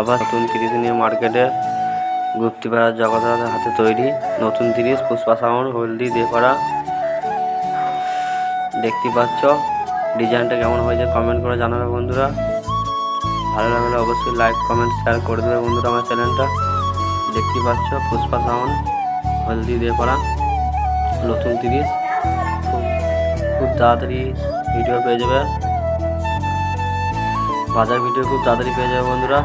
আবার নতুন তিরিশ নিয়ে মার্কেটে গুপ্তিপাড়া জগন্নাথের হাতে তৈরি, নতুন তিরিশ পুষ্পা সাউন্ড হলদি দিয়ে করা দেখতে পাচ্ছ, ডিজাইনটা কেমন হয়েছে কমেন্ট করে জানাবে বন্ধুরা। ভালো লাগলে অবশ্যই লাইক কমেন্ট শেয়ার করে দেবে বন্ধুরা আমার চ্যানেলটা। দেখতে পাচ্ছ, পুষ্পা সাউন্ড হলদি দিয়ে করা নতুন তিরিশ খুব খুব তাড়াতাড়ি ভিডিও পেয়ে যাবে। বাজার ভিডিও খুব তাড়াতাড়ি পেয়ে যাবে বন্ধুরা।